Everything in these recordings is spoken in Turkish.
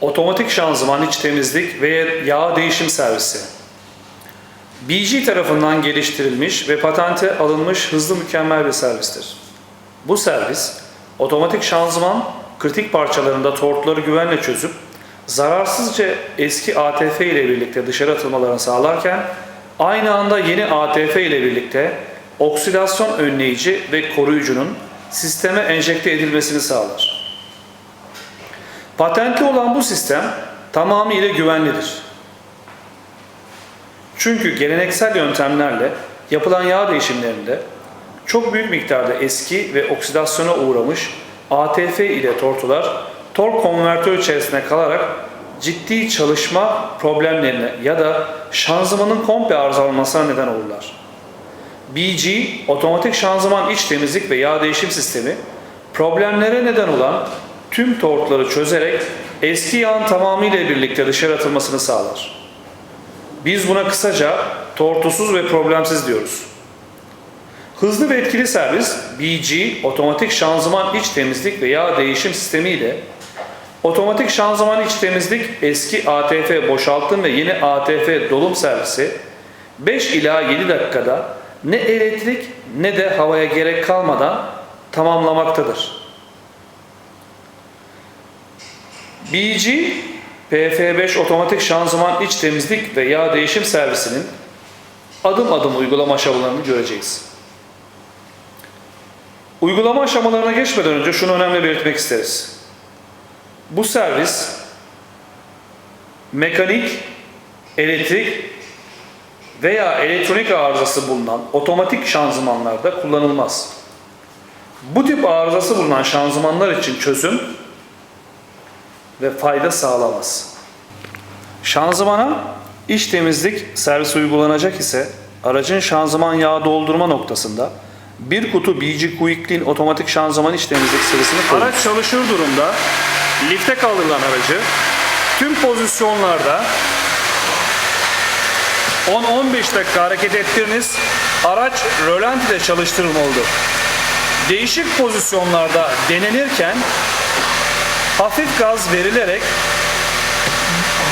Otomatik şanzıman iç temizlik ve yağ değişim servisi. BG tarafından geliştirilmiş ve patente alınmış hızlı mükemmel bir servistir. Bu servis, otomatik şanzıman kritik parçalarında tortları güvenle çözüp zararsızca eski ATF ile birlikte dışarı atılmalarını sağlarken aynı anda yeni ATF ile birlikte oksidasyon önleyici ve koruyucunun sisteme enjekte edilmesini sağlar. Patentli olan bu sistem tamamıyla güvenlidir. Çünkü geleneksel yöntemlerle yapılan yağ değişimlerinde çok büyük miktarda eski ve oksidasyona uğramış ATF ile tortular tork konvertör içerisinde kalarak ciddi çalışma problemlerine ya da şanzımanın komple arızalanmasına neden olurlar. BG, otomatik şanzıman iç temizlik ve yağ değişim sistemi, problemlere neden olan tüm tortları çözerek eski yağın tamamıyla birlikte dışarı atılmasını sağlar. Biz buna kısaca tortusuz ve problemsiz diyoruz. Hızlı ve etkili servis BG otomatik şanzıman iç temizlik ve yağ değişim sistemi ile otomatik şanzıman iç temizlik eski ATF boşaltım ve yeni ATF dolum servisi 5 ila 7 dakikada ne elektrik ne de havaya gerek kalmadan tamamlamaktadır. BG PF5 otomatik şanzıman iç temizlik ve yağ değişim servisinin adım adım uygulama aşamalarını göreceğiz. Uygulama aşamalarına geçmeden önce şunu önemli belirtmek isteriz. Bu servis mekanik, elektrik veya elektronik arızası bulunan otomatik şanzımanlarda kullanılmaz. Bu tip arızası bulunan şanzımanlar için çözüm ve fayda sağlamaz. Şanzımana iç temizlik servisi uygulanacak ise aracın şanzıman yağ doldurma noktasında bir kutu BG Quick otomatik şanzıman iç temizlik sıvısını koyun. Araç çalışır durumda lifte kaldırılan aracı tüm pozisyonlarda 10-15 dakika hareket ettiriniz. Araç rölantide çalıştırılmalıdır. Değişik pozisyonlarda denenirken hafif gaz verilerek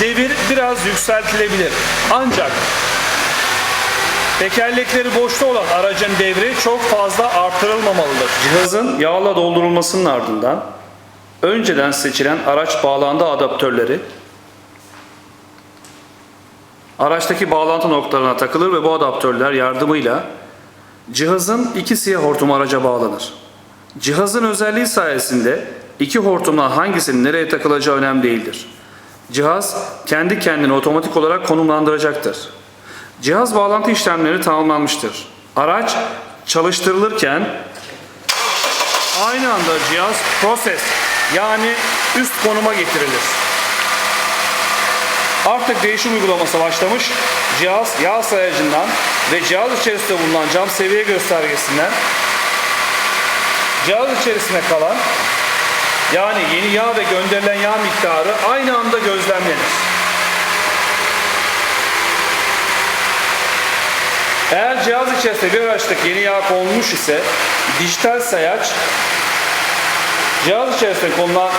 devir biraz yükseltilebilir. Ancak tekerlekleri boşta olan aracın devri çok fazla artırılmamalıdır. Cihazın yağla doldurulmasının ardından önceden seçilen araç bağlantı adaptörleri araçtaki bağlantı noktalarına takılır ve bu adaptörler yardımıyla cihazın iki siyah hortum araca bağlanır. Cihazın özelliği sayesinde iki hortumdan hangisinin nereye takılacağı önemli değildir. Cihaz kendi kendini otomatik olarak konumlandıracaktır. Cihaz bağlantı işlemleri tamamlanmıştır. Araç çalıştırılırken aynı anda cihaz proses yani üst konuma getirilir. Artık değişim uygulaması başlamış. Cihaz yağ sayacından ve cihaz içerisinde bulunan cam seviye göstergesinden cihaz içerisinde kalan yani yeni yağ ve gönderilen yağ miktarı aynı anda gözlemlenir. Eğer cihaz içerisinde bir araçlık yeni yağ konmuş ise dijital sayaç cihaz içerisinde konulan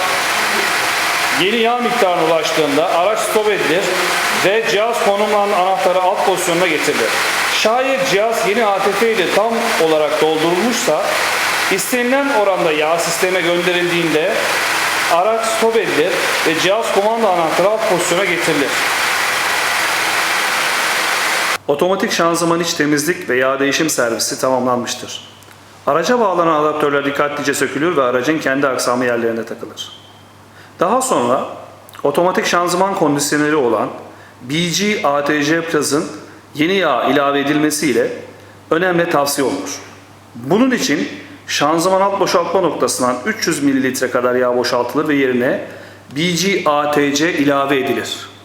yeni yağ miktarına ulaştığında araç stop edilir ve cihaz konumlanan anahtarı alt pozisyonuna getirilir. Şayet cihaz yeni ATF ile tam olarak doldurulmuşsa istenilen oranda yağ sisteme gönderildiğinde araç stop edilir ve cihaz komanda anahtarı alt pozisyona getirilir. Otomatik şanzıman iç temizlik ve yağ değişim servisi tamamlanmıştır. Araca bağlanan adaptörler dikkatlice sökülür ve aracın kendi aksamı yerlerine takılır. Daha sonra otomatik şanzıman kondisyoneri olan BG ATC Plus'ın yeni yağ ilave edilmesiyle önemli tavsiye olunur. Bunun için şanzıman alt boşaltma noktasından 300 ml kadar yağ boşaltılır ve yerine BG ATC ilave edilir.